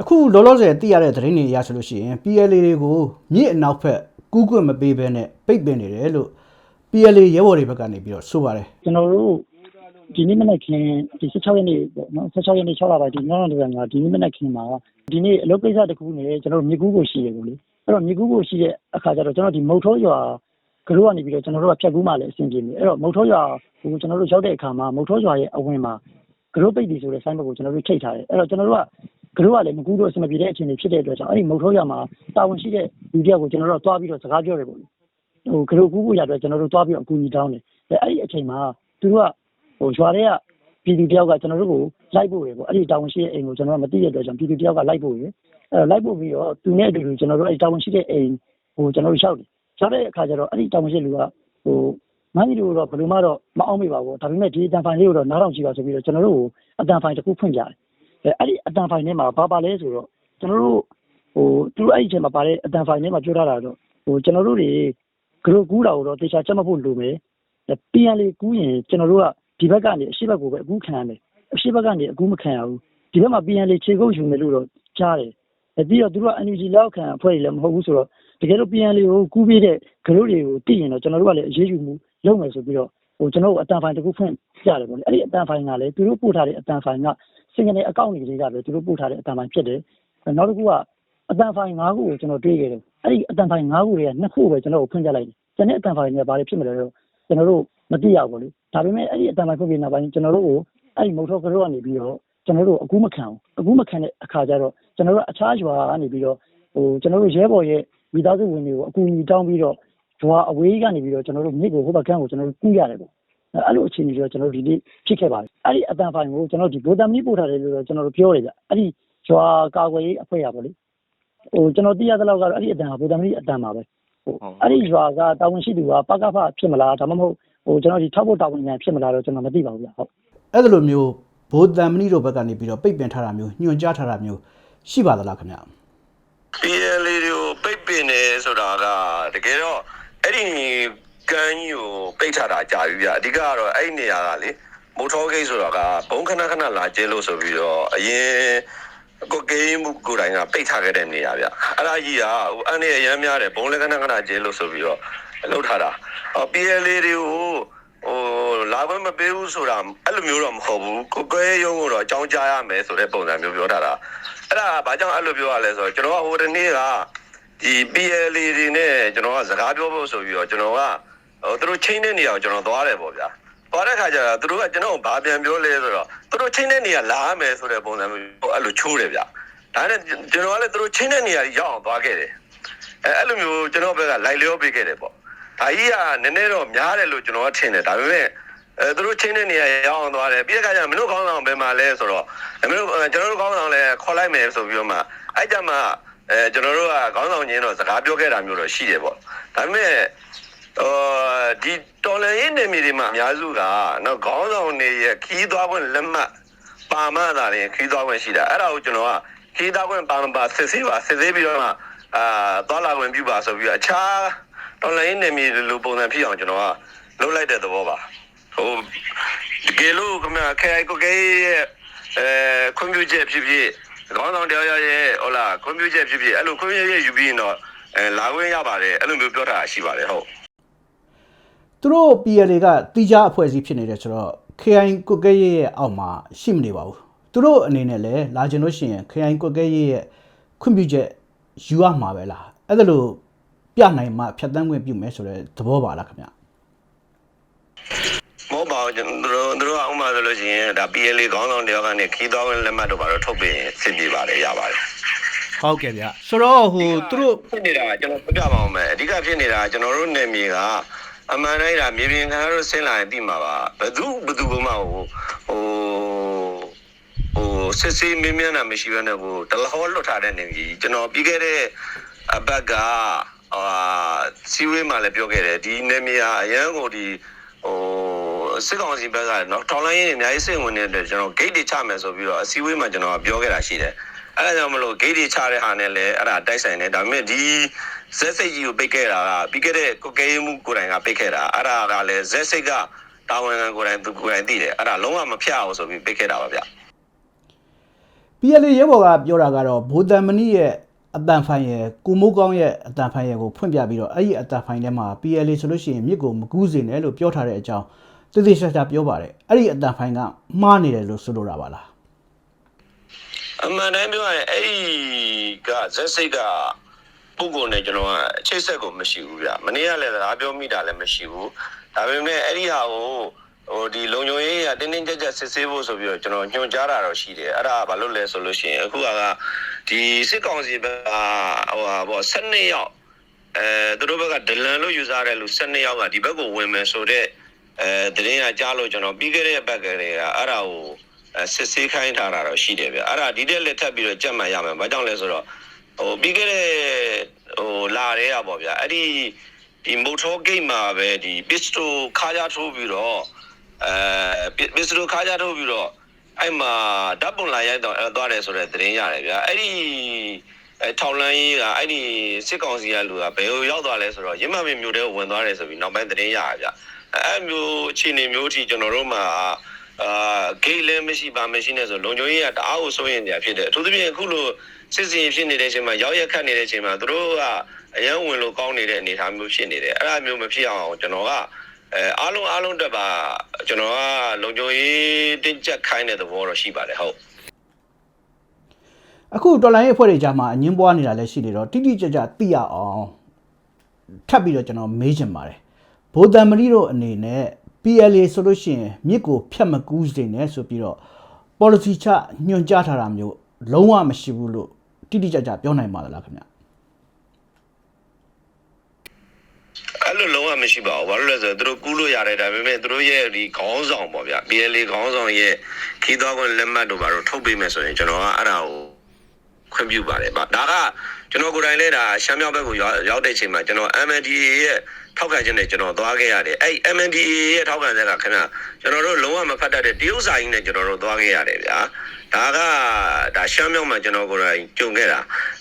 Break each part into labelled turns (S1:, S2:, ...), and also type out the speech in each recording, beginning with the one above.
S1: အခုလောလောဆယ်သိရတဲ့သတင်းတွေအရဆိုလို့ရှိရင် PLA တွေကိုမြစ်အနောက်ဘက်ကူးကွင့်မပေးဘဲနဲ့ပိတ်ပင်နေတယ်လို့ PLA ရဲဘော်တွေဘက်ကနေပြီးတော့ဆိုပါတယ်
S2: ကျွန်တော်တို့ဒီနေ့မနေ့ခင်ဒီ16ရက်နေ့ပေါ့နော်16ရက်နေ့6လပိုင်းဒီနောက်နောက်တွေကဒီနေ့မနေ့ခင်မှာဒီနေ့အလုပ်ကိစ္စတစ်ခုနဲ့ကျွန်တော်တို့မြေကူးကိုရှိတယ်ကိုလေအဲ့တော့မြေကူးကိုရှိတဲ့အခါကျတော့ကျွန်တော်ဒီမုတ်ထိုးရွာကလေးကနေပြီးတော့ကျွန်တော်တို့ကဖြတ်ကူးမှလည်းအဆင်ပြေနေအဲ့တော့မုတ်ထိုးရွာဟိုကျွန်တော်တို့ရောက်တဲ့အခါမှာမုတ်ထိုးရွာရဲ့အဝင်မှာကလေးပိတ်ပြီဆိုတဲ့ဆိုင်းဘုတ်ကိုကျွန်တော်တို့ထိတ်ထားတယ်အဲ့တော့ကျွန်တော်တို့က ကလေးကလည်းမကူးတော့အဆင်မပြေတဲ့အခြေအနေဖြစ်တဲ့အတွက်ကြောင့်အဲ့ဒီမုတ်ထိုးရွာမှာတာဝန်ရှိတဲ့လူတယောက်ကိုကျွန်တော်တို့တွားပြီးတော့စကားပြောတယ်ပေါ့လေဟိုကလေးကူးဖို့ရအတွက်ကျွန်တော်တို့တွားပြီးတော့အကူအညီတောင်းတယ်အဲ့ဒီအချိန်မှာသူတို့ကဟိုရွာတွေကပြည်သူတယောက်ကကျွန်တော်တို့ကိုလိုက်ဖို့ရယ်ပေါ့အဲ့ဒီတာဝန်ရှိတဲ့အိမ်ကိုကျွန်တော်တို့မသိတဲ့အတွက်ကြောင့်ပြည်သူတယောက်ကလိုက်ဖို့ရယ်အဲ့လိုက်ဖို့ပြီးတော့သူနဲ့အတူတူကျွန်တော်တို့အဲ့တာဝန်ရှိတဲ့အိမ်ဟိုကျွန်တော်တို့ရှောက်တယ်ရှောက်တဲ့အခါကျတော့အဲ့ဒီတာဝန်ရှိလူကဟိုမန်းကြီးတို့တော့ဘယ်လိုမှတော့မအောင်မိပါဘူးဒါပေမဲ့ဒီအတန်ဖိုင်လေးကိုတော့နားထောင်ကြည့်ပါဆိုပြီးတော့ကျွန်တော်တို့ကိုအတန်ဖိုင်တစ်ခုဖွင့်ကြတယ် အဲ့ဒီအတန်ဖိုင်ထဲမှာဘာပါလဲဆိုတော့ကျွန်တော်တို့ဟိုသူအဲ့ဒီအချိန်မှာပါတဲ့အတန်ဖိုင်ထဲမှာပြောထားတာတော့ဟိုကျွန်တော်တို့တွေဂရုကူးတာကိုတော့တေချာချက်မှတ်ဖို့လိုမယ်ပြန်လေကူးရင်ကျွန်တော်တို့ကဒီဘက်ကနေအရှိဘက်ကိုပဲအကူခံရတယ်အရှိဘက်ကနေအကူမခံရဘူးဒီဘက်မှာပြန်လေခြေကုပ်ယူမယ်လို့တော့ကြားတယ်အဲပြီးတော့သူတို့က energy လောက်ခံအဖွဲ့တွေလည်းမဟုတ်ဘူးဆိုတော့တကယ်လို့ပြန်လေကိုကူးပြီးတဲ့ဂရုတွေကိုသိရင်တော့ကျွန်တော်တို့ကလည်းအရေးယူမှုလုပ်မယ်ဆိုပြီးတော့ ဟိုကျွန်တော်တို့အတန်ဖိုင်တစ်ခုဖွင့်ပြတယ်ပေါ့လေအဲ့ဒီအတန်ဖိုင်ကလည်းသူတို့ပို့ထားတဲ့အတန်ဖိုင်ကစင်ကနေအကောင့်တွေကလေးကပဲသူတို့ပို့ထားတဲ့အတန်ဖိုင်ဖြစ်တယ်နောက်တစ်ခုကအတန်ဖိုင်၅ခုကိုကျွန်တော်တွေးခဲ့တယ်အဲ့ဒီအတန်ဖိုင်၅ခုတွေကနှစ်ခုပဲကျွန်တော်တို့ဖွင့်ပြလိုက်တယ်ကျန်တဲ့အတန်ဖိုင်တွေကဘာတွေဖြစ်မလဲတော့ကျွန်တော်တို့မသိရဘူးလေဒါပေမဲ့အဲ့ဒီအတန်ဖိုင်ဖွင့်ပြနောက်ပိုင်းကျွန်တော်တို့ကိုအဲ့ဒီမုတ်ထောကရောကနေပြီးတော့ကျွန်တော်တို့အကူမခံဘူးအကူမခံတဲ့အခါကျတော့ကျွန်တော်တို့အခြားရွာကနေပြီးတော့ဟိုကျွန်တော်တို့ရဲဘော်ရဲ့မိသားစုဝင်တွေကိုအကူအညီတောင်းပြီးတော့ ရွာအဝေးကနေပြီးတော့ကျွန်တော်တို့မြစ်ကိုဟိုဘက်ကန်းကိုကျွန်တော်တို့ကူးရတယ်ပေါ့အဲ့လိုအခြေအနေတွေကျွန်တော်တို့ဒီနေ့ဖြစ်ခဲ့ပါတယ်အဲ့ဒီအတန်ဖိုင်ကိုကျွန်တော်ဒီဗိုလ်တမီပို့ထားတယ်လို့တော့ကျွန်တော်တို့ပြောရတယ်ဗျအဲ့ဒီရွာကာကွယ်ရေးအဖွဲ့ရပါလေဟိုကျွန်တော်သိရသလောက်ကတော့အဲ့ဒီအတန်ဟာဗိုလ်တမီအတန်ပါပဲဟိုအဲ့ဒီရွာကတာဝန်ရှိသူကပကဖဖြစ်မလားဒါမှမဟုတ်ဟိုကျွန်တော်ဒီထောက်ဖို့တာဝန်ညာဖြစ်မလားတော့ကျွန်တော်မသိပါဘူးဗျဟုတ်
S1: အဲ့ဒါလိုမျိုးဘိုးတန်မဏိတို့ဘက်ကနေပြီးတော့ပိတ်ပင်ထားတာမျိုးညွှန်ကြားထားတာမျိုးရှိပါသလားခင်ဗျ
S3: PL တွေကိုပိတ်ပင်နေဆိုတာကတကယ်တော့ အဲ့ဒီကမ်းကြီးကိုပိတ်ထားတာကြာပြီဗျအဓိကကတော့အဲ့ဒီနေရာကလေမိုထောဂိတ်ဆိုတာကဘုံခဏခဏလာကျဲလို့ဆိုပြီးတော့အရင်ကိုဂိမ်းမှုကိုယ်တိုင်ကပိတ်ထားခဲ့တဲ့နေရာဗျအဲ့ဒါကြီးကဟိုအနေအရမ်းများတယ်ဘုံလည်းခဏခဏကျဲလို့ဆိုပြီးတော့လှုပ်ထားတာအော် PL တွေကိုဟိုလာခွင့်မပေးဘူးဆိုတာအဲ့လိုမျိုးတော့မဟုတ်ဘူးကိုကွဲရုံးကိုတော့အကြောင်းကြားရမယ်ဆိုတဲ့ပုံစံမျိုးပြောထားတာအဲ့ဒါဘာကြောင့်အဲ့လိုပြောရလဲဆိုတော့ကျွန်တော်ကဟိုတနေ့က ဒီ PLA တွေနဲ့ကျွန်တော်ကစကားပြောဖို့ဆိုပြီးတော့ကျွန်တော်ကဟိုသူတို့ချင်းတဲ့နေရာကိုကျွန်တော်သွားတယ်ပေါ့ဗျာသွားတဲ့ခါကျတော့သူတို့ကကျွန်တော်ကိုဘာပြန်ပြောလဲဆိုတော့သူတို့ချင်းတဲ့နေရာလာရမယ်ဆိုတဲ့ပုံစံမျိုးအဲ့လိုချိုးတယ်ဗျာဒါနဲ့ကျွန်တော်ကလည်းသူတို့ချင်းတဲ့နေရာကြီးရောက်အောင်သွားခဲ့တယ်အဲအဲ့လိုမျိုးကျွန်တော်ဘက်ကလိုက်လျောပေးခဲ့တယ်ပေါ့ဒါကြီးကနည်းနည်းတော့များတယ်လို့ကျွန်တော်ကထင်တယ်ဒါပေမဲ့အဲသူတို့ချင်းတဲ့နေရာရောက်အောင်သွားတယ်ပြီးတဲ့ခါကျမင်းတို့ခေါင်းဆောင်ဘယ်မှာလဲဆိုတော့မင်းတို့ကျွန်တော်တို့ခေါင်းဆောင်လည်းခေါ်လိုက်မယ်ဆိုပြီးတော့မှအဲ့ကြမှာ အဲကျွန်တော်တို့ကခေါင်းဆောင်ချင်းတော့စကားပြောခဲ့တာမျိုးတော့ရှိတယ်ပေါ့ဒါပေမဲ့ဟိုဒီတော်လန်ရေးနေမြေတွေမှာအများစုကနော်ခေါင်းဆောင်တွေရဲ့ခီးသွားခွင့်လက်မှတ်ပါမတာတွေခီးသွားခွင့်ရှိတာအဲ့ဒါကိုကျွန်တော်ကခီးသွားခွင့်ပါမပါစစ်ဆေးပါစစ်ဆေးပြီးတော့မှအာသွားလာခွင့်ပြုပါဆိုပြီးတော့အခြားတော်လန်ရေးနေမြေလိုပုံစံဖြစ်အောင်ကျွန်တော်ကလုပ်လိုက်တဲ့သဘောပါဟိုတကယ်လို့ခင်ဗျာခဲကိုကေရဲ့အဲကွန်ပျူတာဖြစ်ဖြစ် ခေါင်းဆောင်တရားရရဲ့ဟုတ်လားကွန်ပျူတာဖြစ်ဖြစ်အဲ့လိုကွန်ပျူတာယူပြီးရင်တော့အဲလာခွင့်ရပါတယ်အဲ့လိုမျိုးပြောတာရှိပါတယ်ဟုတ်
S1: သူတို့ PLA ကတိကျအဖွဲ့အစည်းဖြစ်နေတယ်ဆိုတော့ KI ကုတ်ကဲရဲ့ရဲ့အောက်မှာရှိမနေပါဘူးသူတို့အနေနဲ့လည်းလာကျင်လို့ရှိရင် KI ကုတ်ကဲရဲ့ရဲ့ခွင့်ပြုချက်ယူရမှာပဲလားအဲ့ဒါလို့ပြနိုင်မှဖြတ်တန်းခွင့်ပြုမယ်ဆိုတဲ့သဘောပါလားခင်ဗျ
S3: မဟုတ် ပါဘူးကျွန်တော်တို့တို့ကဥမာဆိုလို့ရှိရင်ဒါ PLA ခေါင်းဆောင်တရားကနေခီးသွားခွင့်လက်မှတ်တို့ဘာလို့ထုတ်ပြီးစင်ပြပါတယ်ရပါတယ်
S1: ဟုတ်ကဲ့ဗျဆိုတော့ဟိုသူတို့
S3: ဖြစ်နေတာကကျွန်တော်ပြပြပါအောင်မယ်အဓိကဖြစ်နေတာကကျွန်တော်တို့နယ်မြေကအမှန်တိုင်းဒါမြေပြင်ခံရတို့ဆင်းလာရင်ပြီးမှာပါဘယ်သူဘယ်သူကမှဟိုဟိုဟိုစစ်စစ်မင်းမြန်တာမရှိဘဲနဲ့ဟိုတလဟောလွတ်ထားတဲ့နေကြီးကျွန်တော်ပြီးခဲ့တဲ့အဘက်ကအာစီဝေးမှာလည်းပြောခဲ့တယ်ဒီနယ်မြေကအရန်ကိုဒီ ဟိုစစ်ကောင်စီဘက်ကနော်ထောင်လိုင်းရေးအများကြီးစိတ်ဝင်နေတဲ့အတွက်ကျွန်တော် gate တွေချမယ်ဆိုပြီးတော့အစည်းအဝေးမှာကျွန်တော်ပြောခဲ့တာရှိတယ်အဲ့ဒါကြောင့်မလို့ gate တွေချတဲ့ဟာနဲ့လည်းအဲ့ဒါတိုက်ဆိုင်တယ်ဒါပေမဲ့ဒီဇက်စိတ်ကြီးကိုပိတ်ခဲ့တာကပြီးခဲ့တဲ့ကိုကဲမှုကိုယ်တိုင်ကပိတ်ခဲ့တာအဲ့ဒါကလည်းဇက်စိတ်ကတာဝန်ခံကိုယ်တိုင်သူကိုယ်တိုင်သိတယ်အဲ့ဒါလုံးဝမဖြတ်အောင်ဆိုပြီးပိတ်ခဲ့တာပါဗျ
S1: PLA ရဲဘော်ကပြောတာကတော့ဘိုတန်မနီရဲ့ အတန်ဖိုင်ရဲ့ကိုမိုးကောင်းရဲ့အတန်ဖိုင်ရဲ့ကိုဖွင့်ပြပြီးတော့အဲ့ဒီအတန်ဖိုင်ထဲမှာ PLA ဆိုလို့ရှိရင်မြစ်ကိုမကူးစေနဲ့လို့ပြောထားတဲ့အကြောင်းတိတိကျကျပြောပါတယ်အဲ့ဒီအတန်ဖိုင်ကမှားနေတယ်လို့ဆိုလိုတာပါလား
S3: အမှန်တမ်းပြောရင်အဲ့ဒီကဇက်စိတ်ကပုဂ္ဂိုလ်နဲ့ကျွန်တော်ကအချိတ်ဆက်ကိုမရှိဘူးဗျမနေ့ကလည်းဒါပြောမိတာလည်းမရှိဘူးဒါပေမဲ့အဲ့ဒီဟာကိုဟိုဒီလုံညုံရေးကတင်းတင်းကြပ်ကြပ်စစ်ဆေးဖို့ဆိုပြီးတော့ကျွန်တော်ညွှန်ကြားတာတော့ရှိတယ်အဲ့ဒါကဘာလို့လဲဆိုလို့ရှိရင်အခုက ဒီစစ်ကောင်စီဘက်ကဟိုဟာပေါ့12ရောက်အဲသူတို့ဘက်ကဒလန်လို့ယူဆတဲ့လူ12ယောက်ကဒီဘက်ကိုဝင်မယ်ဆိုတော့အဲတရင်ကကြားလို့ကျွန်တော်ပြီးခဲ့တဲ့ဘက်ကလေးကအဲ့ဒါကိုအဲစစ်ဆေးခိုင်းထားတာတော့ရှိတယ်ဗျအဲ့ဒါဒီတက်လက်ထပ်ပြီးတော့ကြက်မှန်ရမယ်ဘာကြောင့်လဲဆိုတော့ဟိုပြီးခဲ့တဲ့ဟိုလာတဲ့อ่ะပေါ့ဗျာအဲ့ဒီဒီမိုထောဂိတ်မှာပဲဒီပစ္စတိုခါးကြထိုးပြီးတော့အဲပစ္စတိုခါးကြထိုးပြီးတော့ အဲ့မှာဓာတ်ပုံလာရိုက်တော့သွားတယ်ဆိုတဲ့သတင်းရတယ်ဗျာအဲ့ဒီအဲထောက်လန်းကြီးကအဲ့ဒီစစ်ကောင်စီကလူကဘယ်ကိုရောက်သွားလဲဆိုတော့ရင်းမမင်းမျိုးတဲကိုဝင်သွားတယ်ဆိုပြီးနောက်ပိုင်းသတင်းရရဗျာအဲ့မျိုးအခြေအနေမျိုးအထိကျွန်တော်တို့မှာအာဂိတ်လည်းမရှိပါမရှိနဲ့ဆိုလုံခြုံရေးကတအားကိုစိုးရင်ကြဖြစ်တယ်အထူးသဖြင့်အခုလိုစစ်စင်ဖြစ်နေတဲ့အချိန်မှာရောက်ရက်ခတ်နေတဲ့အချိန်မှာသူတို့ကအရန်ဝင်လို့ကောင်းနေတဲ့အနေအထားမျိုးဖြစ်နေတယ်အဲ့ဒါမျိုးမဖြစ်အောင်ကျွန်တော်က အဲအားလုံးအားလုံးတက်ပါကျွန်တော်ကလုံခြုံရေးတင်းကျပ်ခိုင်းတဲ့သဘောတော့ရှိပါတယ်ဟုတ်
S1: အခုတော်လိုင်းရဲ့အဖွဲ့တွေကြားမှာအငင်းပွားနေတာလည်းရှိနေတော့တိတိကျကျသိရအောင်ထပ်ပြီးတော့ကျွန်တော်မေးချင်ပါတယ်ဘိုတန်မရီတို့အနေနဲ့ PLA ဆိုလို့ရှိရင်မြစ်ကိုဖြတ်မကူးစေနဲ့ဆိုပြီးတော့ policy ချညွှန်ကြားထားတာမျိုးလုံးဝမရှိဘူးလို့တိတိကျကျပြောနိုင်ပါသလားခင်ဗျ
S3: အဲ့လိုလုံးဝမရှိပါဘူးဘာလို့လဲဆိုတော့သူတို့ကူးလို့ရတယ်ဒါပေမဲ့သူတို့ရဲ့ဒီခေါင်းဆောင်ပေါ့ဗျာ PLA ခေါင်းဆောင်ရဲ့ခီးသွားခွင့်လက်မှတ်တို့ဘာလို့ထုတ်ပေးမယ်ဆိုရင်ကျွန်တော်ကအဲ့ဒါကို ခွင့်ပြုပါတယ်ဗျဒါကကျွန်တော်ကိုယ်တိုင်လည်းဒါရှမ်းမြောက်ဘက်ကိုရောက်ရောက်တဲ့အချိန်မှာကျွန်တော် MNDAA ရဲ့ထောက်ခံချက်နဲ့ကျွန်တော်သွားခဲ့ရတယ်အဲ့ MNDAA ရဲ့ထောက်ခံချက်ကခင်ဗျကျွန်တော်တို့လုံးဝမဖတ်တတ်တဲ့တရုတ်စာရင်းနဲ့ကျွန်တော်တို့သွားခဲ့ရတယ်ဗျာဒါကဒါရှမ်းမြောက်မှာကျွန်တော်ကိုယ်တိုင်ကြုံခဲ့တာ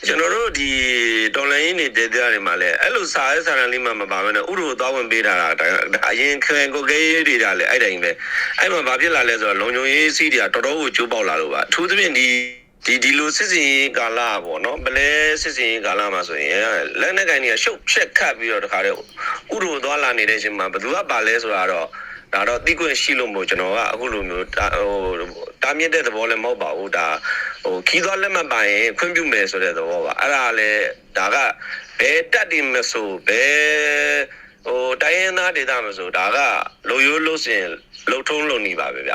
S3: ကျွန်တော်တို့ဒီတော်လိုင်းရင်းနေတဲ့တရားတွေမှာလည်းအဲ့လိုစာရေးစာရန်လေးမှမပါဘဲနဲ့ဥရောသွားဝင်ပေးတာဒါအရင်ခံကိုကဲရေးတွေကလည်းအဲ့တိုင်းပဲအဲ့မှာဘာဖြစ်လာလဲဆိုတော့လုံခြုံရေးစီးတွေကတော်တော်ကိုကျိုးပေါက်လာလို့ပါအထူးသဖြင့်ဒီ ဒီဒီလိုစစ်စင်ရေးကာလပေါ့နော်ဗလဲစစ်စင်ရေးကာလမှာဆိုရင်လက်နဲ့ကိုင်းတွေကရှုပ်ချက်ခတ်ပြီးတော့တခါတည်းဥရောသွားလာနေတဲ့အချိန်မှာဘယ်သူကပါလဲဆိုတာတော့ဒါတော့တိကွင့်ရှိလို့မို့ကျွန်တော်ကအခုလိုမျိုးဟိုတာမြင့်တဲ့သဘောလည်းမဟုတ်ပါဘူးဒါဟိုခီးသွားလက်မှတ်ပါရင်ခွင့်ပြုမယ်ဆိုတဲ့သဘောပါအဲ့ဒါလည်းဒါကဘယ်တက်တယ်မဆိုဘယ်ဟိုတိုင်းရင်းသားဒေသမဆိုဒါကလုံရိုးလို့စင်လှုပ်ထုံးလုံနေပါပဲဗျ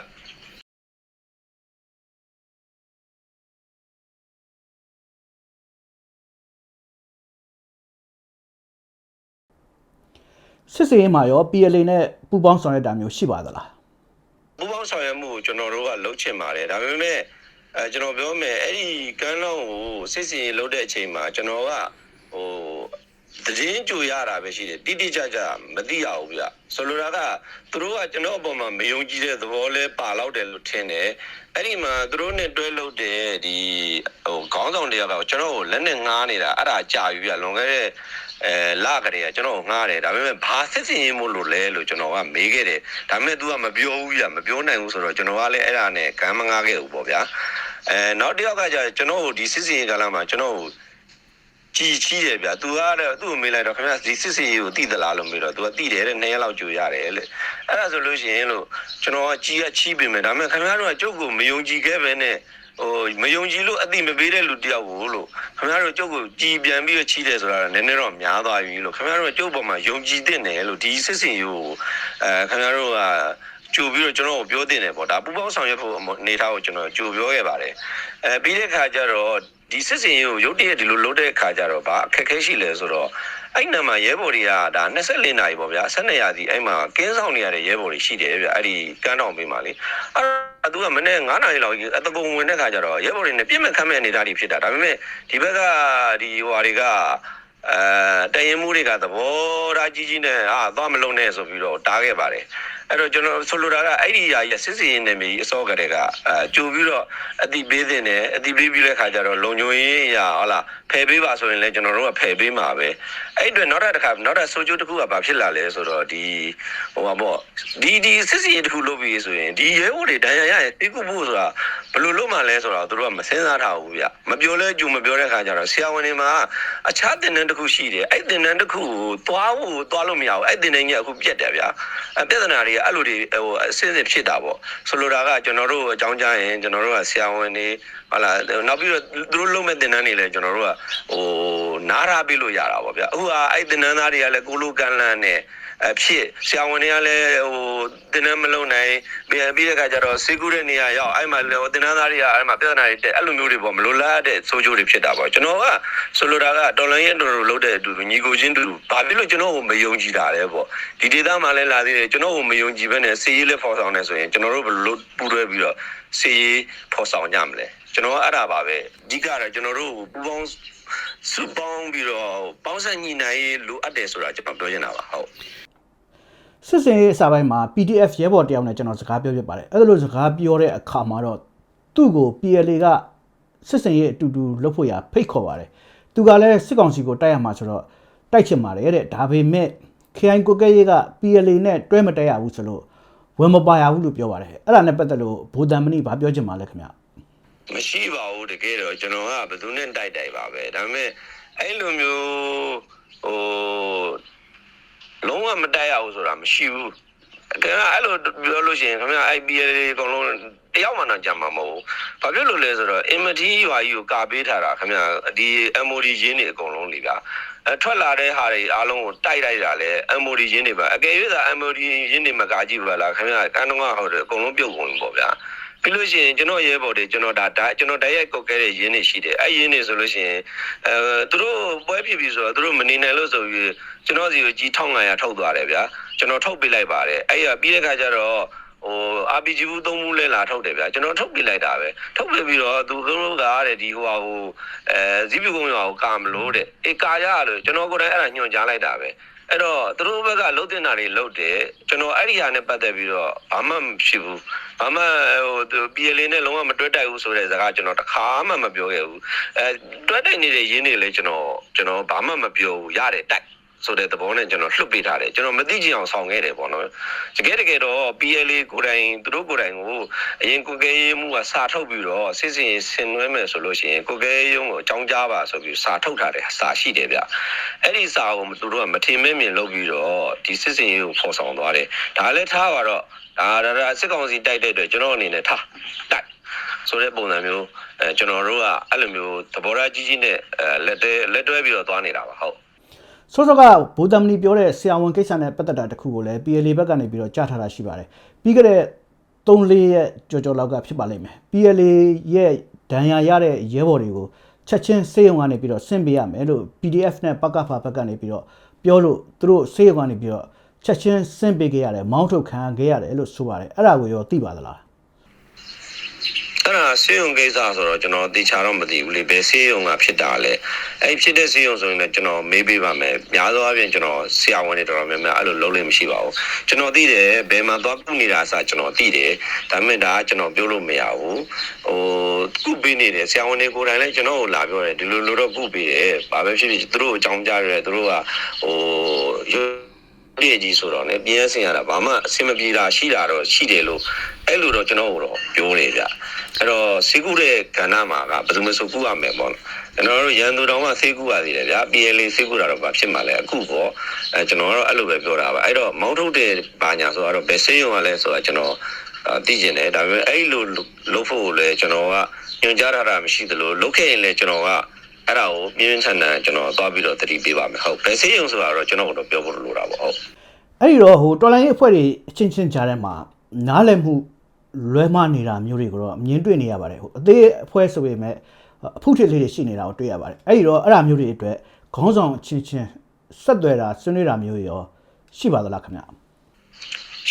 S1: စစ်စေးမှာရော PLA နဲ့ပူးပေါင်းဆောင်ရွက်တာမျိုးရှိပါသလား
S3: ပူပေါင်းဆောင်ရွက်မှုကိုကျွန်တော်တို့ကလှုပ်ချင်ပါတယ်ဒါပေမဲ့အဲကျွန်တော်ပြောမယ်အဲ့ဒီကန်းလောင်းကိုစစ်စင်လှုပ်တဲ့အချိန်မှာကျွန်တော်ကဟို တည်င်းကြိုရတာပဲရှိတယ်တိတိကျကျမသိရဘူးဗျဆိုလိုတာကသူတို့ကကျွန်တော်အပေါ်မှာမယုံကြည်တဲ့သဘောလဲပါလောက်တယ်လို့ထင်တယ်အဲ့ဒီမှာသူတို့နဲ့တွဲလုပ်တဲ့ဒီဟိုခေါင်းဆောင်တွေကကျွန်တော်ကိုလက်နဲ့ငားနေတာအဲ့ဒါကြာပြီဗျလွန်ခဲ့တဲ့အဲလာကြတယ်ကျွန်တော်ငားတယ်ဒါပေမဲ့ဘာစစ်စင်ရေးမို့လို့လဲလို့ကျွန်တော်ကမေးခဲ့တယ်ဒါပေမဲ့ तू ကမပြောဘူးဗျမပြောနိုင်ဘူးဆိုတော့ကျွန်တော်ကလည်းအဲ့ဒါနဲ့ကမ်းမငားခဲ့ဘူးပေါ့ဗျာအဲနောက်တစ်ယောက်ကကျကျွန်တော်ကိုဒီစစ်စင်ရေးကာလမှာကျွန်တော်ကို ကြည်ချီးတယ်ဗျာ။ तू ကတော့သူ့ကိုမေးလိုက်တော့ခင်ဗျာဒီစစ်စီကိုတည်သလားလို့မေးတော့ तू ကတည်တယ်တဲ့နှစ်ရက်လောက်ကြိုရတယ်လေ။အဲ့ဒါဆိုလို့ရှိရင်လို့ကျွန်တော်ကကြီးကချီးပြင်မယ်ဒါပေမဲ့ခင်ဗျားတို့ကကျုပ်ကိုမယုံကြည်ခဲ့ပဲနဲ့ဟိုမယုံကြည်လို့အတိမပေးတဲ့လူတယောက်ကိုလို့ခင်ဗျားတို့ကျုပ်ကိုကြည်ပြန်ပြီးတော့ချီးတယ်ဆိုတာကနည်းနည်းတော့များသွားပြီလို့ခင်ဗျားတို့ကကျုပ်ပေါ်မှာယုံကြည်တဲ့နယ်လို့ဒီစစ်စင်ရိုးကိုအဲခင်ဗျားတို့ကကြိုပြီးတော့ကျွန်တော်ကိုပြောတင်တယ်ပေါ့ဒါပူပေါင်းဆောင်ရွက်ဖို့အနေထားကိုကျွန်တော်ကြိုပြောခဲ့ပါတယ်အဲပြီးတဲ့ခါကျတော့ ဒီစစ်စင်ရိုးကိုရုတ်တရက်ဒီလိုလုပ်တဲ့ခါကျတော့ဗာအခက်အခဲရှိလဲဆိုတော့အဲ့နံမှာရဲဘော်တွေကဒါ24နာရီပေါ့ဗျာ12ရာသီအဲ့မှာကင်းဆောင်နေရတဲ့ရဲဘော်တွေရှိတယ်ဗျအဲ့ဒီကန်းတောင်ပေးမှာလေအဲ့သူကမနေ့9နာရီလောက်အတကုံဝင်တဲ့ခါကျတော့ရဲဘော်တွေနဲ့ပြစ်မဲ့ခတ်မဲ့နေတာတွေဖြစ်တာဒါပေမဲ့ဒီဘက်ကဒီဟိုဟာတွေကအဲတရင်မှုတွေကသဘောထားကြီးကြီးနဲ့အာသွားမလုံးနဲ့ဆိုပြီးတော့တားခဲ့ပါတယ် အဲ့တော့ကျွန်တော်ဆိုလိုတာကအဲ့ဒီຢာကြီးစစ်စီရင်နေပြီအစောကတည်းကအဲကြိုပြီးတော့အတိပေးတင်တယ်အတိပေးပြီးတဲ့ခါကျတော့လုံညိုရင်းရဟုတ်လားဖယ်ပေးပါဆိုရင်လည်းကျွန်တော်တို့ကဖယ်ပေးမှာပဲအဲ့အတွက်နောက်တစ်ခါနောက်တစ်ဆိုချိုးတစ်ခုကဘာဖြစ်လာလဲဆိုတော့ဒီဟိုပါပေါ့ဒီဒီစစ်စီရင်တစ်ခုလုပ်ပြီးဆိုရင်ဒီရဲဘော်တွေဒဏ်ရာရရင်တိကုဖို့ဆိုတာဘဘယ်လိုလုပ်မှလဲဆိုတော့သူတို့ကမစင်းစားထားဘူးဗျမပြောလဲကြူမပြောတဲ့ခါကျတော့ဆရာဝန်တွေမှာအခြားတင်တန်းတစ်ခုရှိတယ်အဲ့တင်တန်းတစ်ခုကိုသွားဖို့သွားလို့မရဘူးအဲ့တင်တန်းကြီးကအခုပြတ်တယ်ဗျာအဲ့ပြဿနာတွေကအဲ့လိုတွေဟိုအစင်းစင်ဖြစ်တာပေါ့ဆိုလိုတာကကျွန်တော်တို့အကြောင်းကြားရင်ကျွန်တော်တို့ကဆရာဝန်တွေဟုတ်လားနောက်ပြီးတော့သူတို့လုံးမဲ့တင်တန်းတွေလည်းကျွန်တော်တို့ကဟိုနားထားပြီးလို့ရတာပေါ့ဗျာအခုကအဲ့တင်တန်းသားတွေကလည်းကိုလိုကန်လန့်နဲ့အဖြစ်ဆရာဝန်တွေကလည်းဟိုတင်တန်းမလုံးနိုင်ပြီးပြီးတဲ့ခါကျတော့စေကူတဲ့နေရာရောက်အဲ့မှာလည်းတင်တန်းသားတွေကအဲ့မှာပြဿနာတွေတက်အဲ့လိုမျိုးတွေပေါ့မလိုလားတဲ့ဆိုးကျိုးတွေဖြစ်တာပေါ့ကျွန်တော်ကဆိုလိုတာကတော်လိုင်းရဲ့တော်တော်လုံးတဲ့အတူတူညီကိုချင်းတူဘာဖြစ်လို့ကျွန်တော်ကိုမယုံကြည်တာလဲပေါ့ဒီဒေသမှာလည်းလာသေးတယ်ကျွန်တော်ကိုမယုံကြည်ဘဲနဲ့စေရေးလက်ဖော်ဆောင်နေဆိုရင်ကျွန်တော်တို့ဘယ်လိုပူတွဲပြီးတော့စေရေးဖော်ဆောင်ကြမလဲကျွန်တော်ကအဲ့ဒါပါပဲအဓိကတော့ကျွန်တော်တို့ပူပေါင်းစုပေါင်းပြီးတော့ပေါင်းဆက်ညီနိုင်ရေးလိုအပ်တယ်ဆိုတာကျွန်တော်ပြောချင်တာပါဟုတ်
S1: စစ်စင်ရေးအစာပိုင်းမှာ PDF ရဲဘော်တယောက်နဲ့ကျွန်တော်စကားပြောပြပါတယ်အဲ့ဒါလိုစကားပြောတဲ့အခါမှာတော့သူ့ကို PLA ကစစ်စင်ရေးအတူတူလုပ်ဖို့ရဖိတ်ခေါ်ပါတယ်သူကလည်းစစ်ကောင်စီကိုတိုက်ရမှာဆိုတော့တိုက်ချင်ပါတယ်တဲ့ဒါပေမဲ့ KI ကိုကဲရေးက PLA နဲ့တွဲမတိုက်ရဘူးဆိုလို့ဝင်မပါရဘူးလို့ပြောပါတယ်အဲ့ဒါနဲ့ပတ်သက်လို့ဘူတန်မဏိဘာပြောချင်ပါလဲခင်ဗျ
S3: မရှိပါဘူးတကယ်တော့ကျွန်တော်ကဘယ်သူနဲ့တိုက်တိုက်ပါပဲဒါပေမဲ့အဲ့လိုမျိုးဟိုလုံးဝမတိုက်ရဘူးဆိုတာမရှိဘူး ခင်ဗျာအဲ့လိုပြောလို့ရှိရင်ခင်ဗျာ IPL တွေအကုန်လုံးတယောက်မှတော့ကြမှာမဟုတ်ဘူးဘာဖြစ်လို့လဲဆိုတော့ MT ရွာကြီးကိုကာပေးထားတာခင်ဗျာဒီ MOD ရင်းတွေအကုန်လုံးလေဗျာအထွက်လာတဲ့ဟာတွေအားလုံးကိုတိုက်လိုက်တာလေ MOD ရင်းတွေပါအကယ်၍သာ MOD ရင်းတွေမကကြည့်ပါလားခင်ဗျာကန်းတော့ဟိုအကုန်လုံးပြုတ်ကုန်ပြီပေါ့ဗျာပြီးလို့ရှိရင်ကျွန်တော်ရဲဘော်တွေကျွန်တော်ဒါဒါကျွန်တော်တိုက်ရိုက်ကုတ်ခဲ့တဲ့ရင်းတွေရှိတယ်အဲ့ရင်းတွေဆိုလို့ရှိရင်အဲသူတို့ပွဲဖြစ်ပြီဆိုတော့သူတို့မနေနိုင်လို့ဆိုပြီးကျွန်တော်စီကိုကြီး1500ထုတ်သွားတယ်ဗျာ ကျွန်တော်ထုတ်ပေးလိုက်ပါတယ်အဲ့ရပြီးတဲ့ခါကျတော့ဟို RPG ဘူးသုံးမှုလဲလာထုတ်တယ်ဗျာကျွန်တော်ထုတ်ပေးလိုက်တာပဲထုတ်ပေးပြီးတော့သူတို့ကတဲ့ဒီဟိုဟာဟိုအဲဇီးပြကုန်းရွာကိုကာမလို့တဲ့အေးကာရလို့ကျွန်တော်ကိုယ်တိုင်အဲ့ဒါညွှန်ကြားလိုက်တာပဲအဲ့တော့သူတို့ဘက်ကလှုပ်တင်တာတွေလှုပ်တယ်ကျွန်တော်အဲ့ဒီဟာနဲ့ပတ်သက်ပြီးတော့ဘာမှမဖြစ်ဘူးဘာမှဟိုသူ PLA နဲ့လုံးဝမတွဲတိုက်ဘူးဆိုတဲ့စကားကျွန်တော်တစ်ခါမှမပြောခဲ့ဘူးအဲတွဲတိုက်နေတဲ့ရင်းတွေလည်းကျွန်တော်ကျွန်တော်ဘာမှမပြောဘူးရတယ်တိုက် ဆိုတဲ့သဘောနဲ့ကျွန်တော်လှုပ်ပေးထားတယ်ကျွန်တော်မသိချင်အောင်ဆောင်ခဲ့တယ်ပေါ့နော်တကယ်တကယ်တော့ PLA ကိုယ်တိုင်သူတို့ကိုယ်တိုင်ကိုအရင်ကိုကဲရေးမှုကစာထုတ်ပြီးတော့စစ်စင်ဆင်နွှဲမယ်ဆိုလို့ရှိရင်ကိုကဲရုံးကိုအကြောင်းကြားပါဆိုပြီးစာထုတ်ထားတယ်စာရှိတယ်ဗျအဲ့ဒီစာကိုသူတို့ကမထင်မဲ့မြင်လုပ်ပြီးတော့ဒီစစ်စင်ရေးကိုဖော်ဆောင်သွားတယ်ဒါလည်းထားပါတော့ဒါဒါဒါစစ်ကောင်စီတိုက်တဲ့အတွက်ကျွန်တော်အနေနဲ့ထားတိုက်ဆိုတဲ့ပုံစံမျိုးအဲကျွန်တော်တို့ကအဲ့လိုမျိုးသဘောထားကြီးကြီးနဲ့အဲလက်တွဲလက်တွဲပြီးတော့သွားနေတာပါဟုတ်
S1: စောစောကဘူတန်မဏိပြောတဲ့ဆရာဝန်ကိစ္စနဲ့ပတ်သက်တာတစ်ခုကိုလည်း PLA ဘက်ကနေပြီးတော့ကြားထားတာရှိပါတယ်ပြီးခဲ့တဲ့3-4ရက်ကြော်ကြော်လောက်ကဖြစ်ပါလိမ့်မယ် PLA ရဲ့ဒဏ်ရာရတဲ့ရဲဘော်တွေကိုချက်ချင်းစေယုံကနေပြီးတော့ဆင့်ပေးရမယ်လို့ PDF နဲ့ပကဖာဘက်ကနေပြီးတော့ပြောလို့သူတို့စေယုံကနေပြီးတော့ချက်ချင်းဆင့်ပေးခဲ့ရတယ်မောင်းထုတ်ခံခဲ့ရတယ်လို့ဆိုပါတယ်အဲ့ဒါကိုရောသိပါသလား
S3: အဲ့ ဒါဆေးရုံကိစ္စဆိုတော့ကျွန်တော်တေချာတော့မသိဘူးလေဘယ်ဆေးရုံကဖြစ်တာလဲအဲ့ဖြစ်တဲ့ဆေးရုံဆိုရင်လည်းကျွန်တော်မေးပေးပါမယ်များသောအားဖြင့်ကျွန်တော်ဆရာဝန်တွေတော်တော်များများအဲ့လိုလုပ်လို့မရှိပါဘူးကျွန်တော်သိတယ်ဘယ်မှာသွားကုနေတာအစကျွန်တော်သိတယ်ဒါပေမဲ့ဒါကကျွန်တော်ပြောလို့မရဘူးဟိုကုပေးနေတယ်ဆရာဝန်တွေကိုယ်တိုင်လည်းကျွန်တော်ကိုလာပြောတယ်ဒီလိုလိုတော့ကုပေးတယ်ဘာပဲဖြစ်ဖြစ်သူတို့အကြောင်းကြားရတယ်သူတို့ကဟိုပြည့်ကြီးဆိုတော့ねပြင်းစင်ရတာဘာမှအဆင်မပြေတာရှိတာတော့ရှိတယ်လို့အဲ့လိုတော့ကျွန်တော်တို့တော့ပြောနေကြ အဲ့တော့စေကုတဲ့ကဏ္ဍမှာကဘယ်သူမှစုကူရမယ်ပေါ့ကျွန်တော်တို့ရန်သူတောင်မှစေကုရသေးတယ်ဗျာ PLA စေကုတာတော့ဘာဖြစ်မှလဲအခုပေါ့အဲကျွန်တော်ကတော့အဲ့လိုပဲပြောတာပါအဲ့တော့မောင်းထုတ်တဲ့ဘာညာဆိုတော့ဘယ်စေးရုံကလဲဆိုတာကျွန်တော်သိကျင်တယ်ဒါပေမဲ့အဲ့လိုလုပ်ဖို့လည်းကျွန်တော်ကညွှန်ကြားထားတာမရှိသလိုလုပ်ခဲ့ရင်လည်းကျွန်တော်ကအဲ့ဒါကိုပြင်းပြင်းထန်ထန်ကျွန်တော်သွားပြီးတော့တတိပေးပါမယ်ဟုတ်ဘယ်စေးရုံဆိုတာတော့ကျွန်တော်တို့ပြောဖို့လိုတာပေါ့ဟုတ်
S1: အဲ့ဒီတော့ဟိုတော်လိုင်းရေးအဖွဲ့တွေအချင်းချင်းကြားထဲမှာနားလည်မှု လွဲမှားနေတာမျိုးတွေကိုတော့မြင်တွေ့နေရပါတယ်ဟိုအသေးအဖွဲ့ဆိုပေမဲ့အဖုထစ်လေးတွေရှိနေတာကိုတွေ့ရပါတယ်အဲ့ဒီတော့အဲ့ဒါမျိုးတွေအတွက်ခေါင်းဆောင်အချင်းချင်းဆက်သွယ်တာဆွေးနွေးတာမျိုးရောရှိပါသလားခင်ဗျာ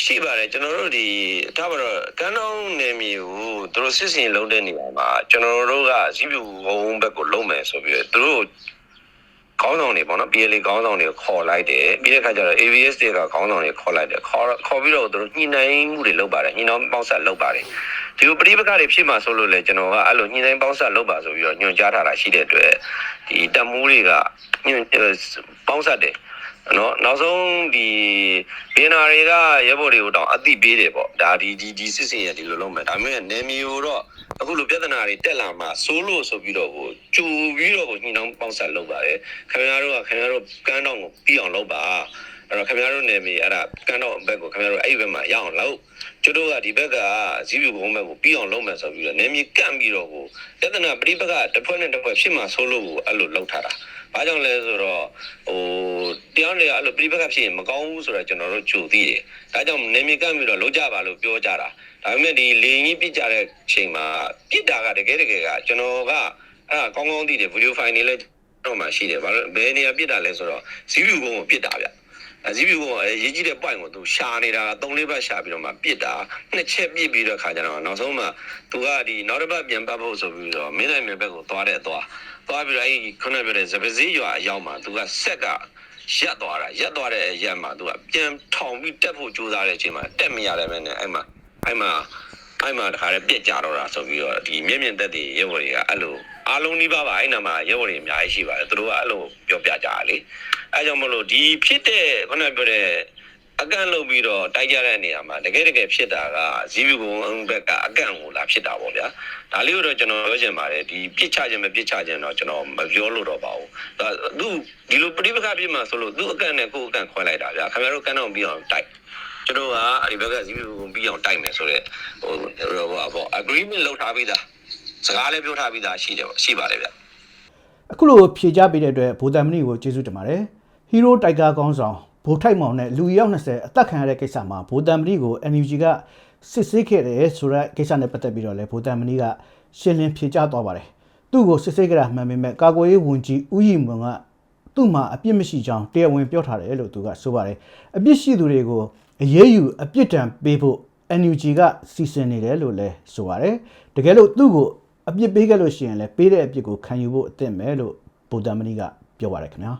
S3: ရှိပါတယ်ကျွန်တော်တို့ဒီဒါပါတော့ကန်းတောင်းနေမီကိုသူတို့စစ်စင်လုံးတဲ့နေရာမှာကျွန်တော်တို့ကဇီးပြူဝုံဘက်ကိုလုံးမယ်ဆိုပြီးတော့သူတို့ ခေါင်းဆောင်တွေပေါ့နော် PLA ခေါင်းဆောင်တွေခေါ်လိုက်တယ်ပြီးတဲ့ခါကျတော့ AVS တွေကခေါင်းဆောင်တွေခေါ်လိုက်တယ်ခေါ်ခေါ်ပြီးတော့သူတို့ညှိနှိုင်းမှုတွေလုပ်ပါတယ်ညှိနှိုင်းပေါင်းဆက်လုပ်ပါတယ်ဒီလိုပရိပက္ခတွေဖြစ်မှာဆိုလို့လေကျွန်တော်ကအဲ့လိုညှိနှိုင်းပေါင်းဆက်လုပ်ပါဆိုပြီးတော့ညွှန်ကြားထားတာရှိတဲ့အတွက်ဒီတက်မှုတွေကညွှန်ပေါင်းဆက်တယ် နော်နောက်ဆုံးဒီဘင်နာတွေကရဲဘော်တွေကိုတောင်အတိပေးတယ်ပေါ့ဒါဒီဒီဒီစစ်စင်ရဒီလိုလုံးမယ်ဒါပေမဲ့နေမီကိုတော့အခုလိုပြဿနာတွေတက်လာမှဆိုးလို့ဆိုပြီးတော့ကိုကြိုပြီးတော့ကိုညှိနှောင်းပေါင်းဆက်လုပ်ပါတယ်ခင်ဗျားတို့ကခင်ဗျားတို့ကန်းတော့ကိုပြီးအောင်လုပ်ပါအဲ့တော့ခင်ဗျားတို့နေမီအဲ့ဒါကန်းတော့ဘက်ကိုခင်ဗျားတို့အဲ့ဒီဘက်မှာရအောင်လုပ်ကျတို့ကဒီဘက်ကဇီးပြူဘုံဘက်ကိုပြီးအောင်လုပ်မယ်ဆိုပြီးတော့နေမီကန့်ပြီးတော့ကိုပြဿနာပြိပကတစ်ဖွဲ့နဲ့တစ်ဖွဲ့ဖြစ်မှဆိုးလို့ကိုအဲ့လိုလုပ်ထားတာ ဘာကြောင့်လဲဆိုတော့ဟိုတရားတွေကအဲ့လိုပြိပခတ်ဖြစ်ရင်မကောင်းဘူးဆိုတော့ကျွန်တော်တို့ကြိုသိတယ်။ဒါကြောင့်နေမီကပ်ပြီးတော့လုံးကြပါလို့ပြောကြတာ။ဒါပေမဲ့ဒီလေရင်ကြီးပြစ်ကြတဲ့ချိန်မှာပြစ်တာကတကယ်တကယ်ကကျွန်တော်ကအဲ့ဒါကောင်းကောင်းသိတယ်ဗီဒီယိုဖိုင်တွေလည်းတော့မှရှိတယ်။ဘာလို့ဘယ်နေရာပြစ်တာလဲဆိုတော့ဇီးပြူကုန်းကိုပြစ်တာဗျ။ အစည်းပြူကရေးကြီးတဲ့ point ကိုသူရှာနေတာ၃လေးဘက်ရှာပြီးတော့မှပြစ်တာနှစ်ချက်ပြစ်ပြီးတော့ခါကြတော့နောက်ဆုံးမှသူကဒီနောက်တစ်ပတ်ပြန်ပတ်ဖို့ဆိုပြီးတော့မင်းနိုင်မြဘက်ကိုသွားတဲ့သွားသွားပြီးတော့အဲ့ဒီခုနပြောတဲ့ဇပစည်းရွာအရောက်မှာသူကဆက်ကရက်သွားတာရက်သွားတဲ့ရက်မှာသူကပြန်ထောင်ပြီးတက်ဖို့ကြိုးစားတဲ့အချိန်မှာတက်မရတယ်ပဲနဲ့အဲ့မှာအဲ့မှာအဲ့မှာတခါတည်းပြက်ကြတော့တာဆိုပြီးတော့ဒီမျက်မြင်သက်တွေရဲဘော်တွေကအဲ့လို အားလုံးနှိပါပါအဲ့နာမှာရဲဘော်တွေအများကြီးရှိပါတယ်သူတို့ကအဲ့လိုပြောပြကြတာလေအဲကြောင့်မလို့ဒီဖြစ်တဲ့ခုနပြောတဲ့အကန့်လုပ်ပြီးတော့တိုက်ကြတဲ့နေရာမှာတကယ်တကယ်ဖြစ်တာကဇီးဘီကုန်းဘက်ကအကန့်ကိုလာဖြစ်တာပေါ့ဗျာဒါလေးကိုတော့ကျွန်တော်ပြောချင်ပါတယ်ဒီပြစ်ချခြင်းမပြစ်ချခြင်းတော့ကျွန်တော်မပြောလို့တော့ပါဘူးဒါသူဒီလိုပြိပခပြစ်မှာဆိုလို့သူအကန့်နဲ့ကိုယ်အကန့်ခွဲလိုက်တာဗျာခင်ဗျားတို့ကန့်တော့ပြီးအောင်တိုက်ကျွန်တော်ကဒီဘက်ကဇီးဘီကုန်းပြီးအောင်တိုက်မယ်ဆိုတော့ဟိုဟိုပေါ့ agreement လုပ်ထားပြီးသား စကားလည်းပြောထားပြီးသားရှိတယ်ရှိပါတယ်ဗျာ
S1: အခုလိုဖြေကြပေးတဲ့အတွက်ဗိုလ်တမဏိကိုကျေးဇူးတင်ပါတယ်ဟီးရိုးတိုက်ကာကောင်းဆောင်ဗိုလ်ထိုက်မောင်နဲ့လူရောက်20အသက်ခံရတဲ့ကိစ္စမှာဗိုလ်တမဏိကို NUG ကစစ်ဆေးခဲ့တယ်ဆိုတဲ့ကိစ္စနဲ့ပတ်သက်ပြီးတော့လည်းဗိုလ်တမဏိကရှင်းလင်းဖြေကြားသွားပါတယ်သူ့ကိုစစ်ဆေးကြတာမှန်ပေမဲ့ကာကွယ်ရေးဝန်ကြီးဦးရီမွန်ကသူ့မှာအပြစ်မရှိကြောင်းတရားဝင်ပြောထားတယ်လို့သူကဆိုပါတယ်အပြစ်ရှိသူတွေကိုအရေးယူအပြစ်ဒဏ်ပေးဖို့ NUG ကစီစဉ်နေတယ်လို့လည်းဆိုပါတယ်တကယ်လို့သူ့ကို အပြစ်ပေးခဲ့လို့ရှိရင်လည်းပေးတဲ့အပြစ်ကိုခံယူဖို့အသင့်ပဲလို့ဗိုလ်တမဏိကပြောပါတယ်ခင်ဗျာ